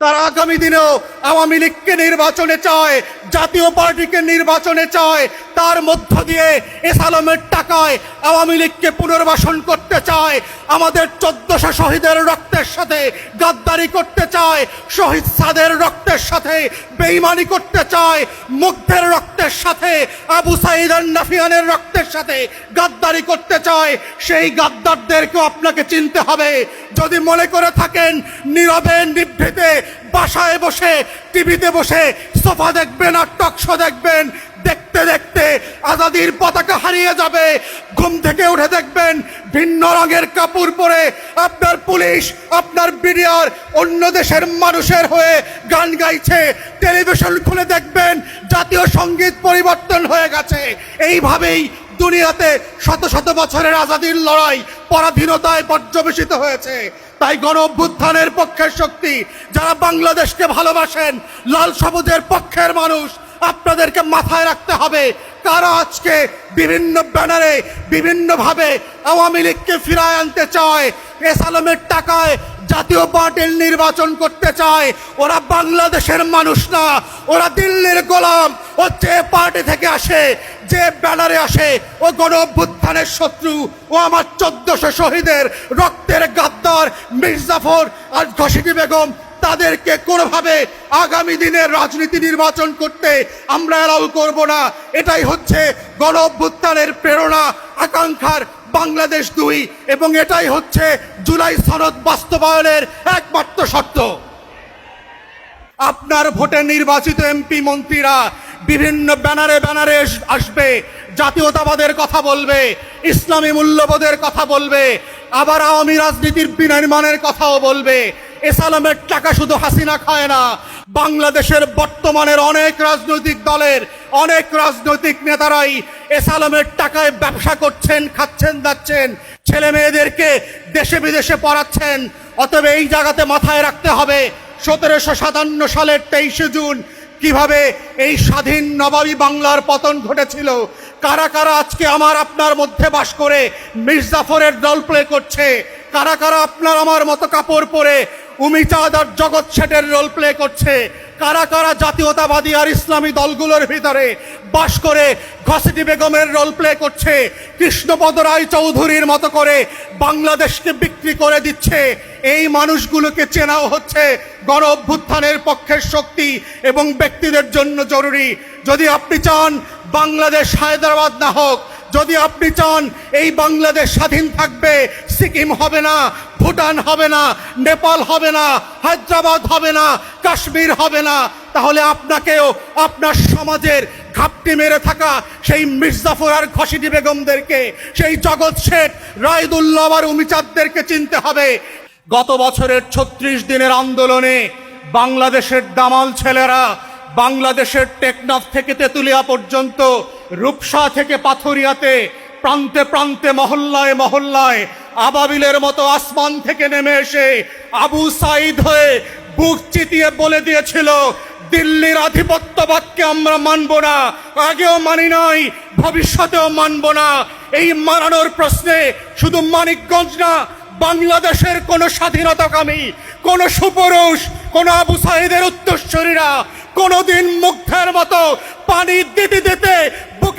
তারা আগামী দিনেও আওয়ামী লীগকে নির্বাচনে চায়, জাতীয় পার্টিকে নির্বাচনে চায়, তার মধ্য দিয়ে এসালমের টাকায় আওয়ামী লীগকে পুনর্বাসন করতে চায়, আমাদের চোদ্দশো শহীদের রক্তের সাথে গাদ্দারি করতে চায়, শহীদ সাদের রক্তের সাথে বেইমানি করতে চায়, মুগ্ধের রক্তের সাথে আবু সাইদ আর নাফিয়ানের রক্তের সাথে গাদ্দারি করতে চায়, সেই গাদ্দারদেরকেও আপনাকে চিনতে হবে। যদি মনে করে থাকেন, নীরবে, নিভৃতে, বাসায় বসে, টিভিতে বসে, সোফা দেখবেন আর টকশো দেখবেন, দেখতে দেখতে আজাদির পতাকা হারিয়ে যাবে। ঘুম থেকে উঠে দেখবেন, ভিন্ন রঙের কাপড় পরে আপনার পুলিশ, আপনার বিডিআর অন্য দেশের মানুষের হয়ে গান গাইছে। টেলিভিশন খুলে দেখবেন, জাতীয় সংগীত পরিবর্তন হয়ে গেছে। এইভাবেই দুনিয়াতে শত শত বছরের আজাদির লড়াই পরাধীনতায় পর্যবেসিত হয়েছে। তাই গণ অভ্যুত্থানের পক্ষের শক্তি, যারা বাংলাদেশকে ভালোবাসেন, লাল সবুজের পক্ষের মানুষ, আপনাদেরকে মাথায় রাখতে হবে কারা আজকে বিভিন্ন ব্যানারে বিভিন্নভাবে আওয়ামী লীগকে ফিরায় আনতে চায়। এসালামের টাকায় জাতীয় পার্টির নির্বাচন করতে চায়, ওরা বাংলাদেশের মানুষ না, ওরা দিল্লির গোলাম, ও যে পার্টি থেকে আসে, যে ব্যানারে আসে, ও গণ অভ্যুত্থানের শত্রু, ও আমার চোদ্দশো শহীদের রক্তের গাদ্দার মির্জাফর আর ঘসিটি বেগম, তাদেরকে কোনোভাবে আগামী দিনের রাজনীতি নির্বাচন করতে আমরা অ্যালাউ করব না। এটাই হচ্ছে গণ অভ্যুত্থানের প্রেরণা, আকাঙ্ক্ষার বাংলাদেশ দুই এবং এটাই হচ্ছে জুলাই সনদ বাস্তবায়নের একমাত্র শর্ত। আপনার ভোটে নির্বাচিত এমপি মন্ত্রীরা বিভিন্ন ব্যানারে ব্যানারে আসবে, জাতীয়তাবাদের কথা বলবে, ইসলামী মূল্যবোধের কথা বলবে, আবার আওয়ামী রাজনীতির বিনির্মাণের কথাও বলবে। এসালামের টাকা শুধু হাসিনা খায় না, বাংলাদেশের বর্তমানের অনেক রাজনৈতিক দলের অনেক রাজনৈতিক নেতারাই এসালামের টাকায় ব্যবসা করছেন, খাচ্ছেন, দাচ্ছেন, ছেলে মেয়েদেরকে দেশে বিদেশে পড়াচ্ছেন, অতএব এই জায়গাতে মাথায় রাখতে হবে, সতেরোশো সাতান্ন সালের তেইশে জুন কীভাবে এই স্বাধীন নবাবী বাংলার পতন ঘটেছিল, কারা কারা আজকে আমার আপনার মধ্যে বাস করে মির্জাফরের রোল প্লে করছে, কারা কারা আপনার আমার মতো কাপড় পরে উমিচাঁদ আর জগৎ শেঠের রোল প্লে করছে কারা কারা জাতীয়তাবাদী আর ইসলামী দলগুলোর ভিতরে বাস করে ঘসিটি বেগমের রোল প্লে করছে, কৃষ্ণপদ রায় চৌধুরীর মতো করে বাংলাদেশকে বিক্রি করে দিচ্ছে, এই মানুষগুলোকে চেনাও হচ্ছে গণ অভ্যুত্থানের পক্ষের শক্তি এবং ব্যক্তিদের জন্য জরুরি। যদি আপনি চান বাংলাদেশ হায়দ্রাবাদ না হোক যদি আপনি চান এই বাংলাদেশ স্বাধীন থাকবে, সিকিম হবে না, ভুটান হবে না, নেপাল হবে না, হায়দ্রাবাদ হবে না, কাশ্মীর হবে না, তাহলে আপনাকেও আপনার সমাজের ঘাপটি মেরে থাকা সেই মির্জাফর আর ঘসিটি বেগমদেরকে, সেই জগৎ শেঠ রায়দুল্লাহ আর উমিচাঁদদেরকে চিনতে হবে। গত বছরের ছত্রিশ দিনের আন্দোলনে বাংলাদেশের দামাল ছেলেরা, বাংলাদেশের টেকনাফ থেকে তেতুলিয়া পর্যন্ত রূপসা থেকে পাথরিয়াতে প্রান্তে প্রান্তে মহল্লায় মহল্লায় আবাবিলের মতো আসমান থেকে নেমে এসে আবু সাইদ হয়ে বুক চিতিয়ে বলে দিয়েছিল, দিল্লির আধিপত্যবাদকে আমরা মানব না, আগেও মানি নাই, ভবিষ্যতেও মানব না। এই মানানোর প্রশ্নে শুধু মানিকগঞ্জ না, বাংলাদেশের কোন স্বাধীনতাকামী কোন সুপুরুষ, কোন আবু সাহিদের উত্তরসূরীরা কোনোদিন মুগ্ধের মতো পানি দিতে দিতে বুকে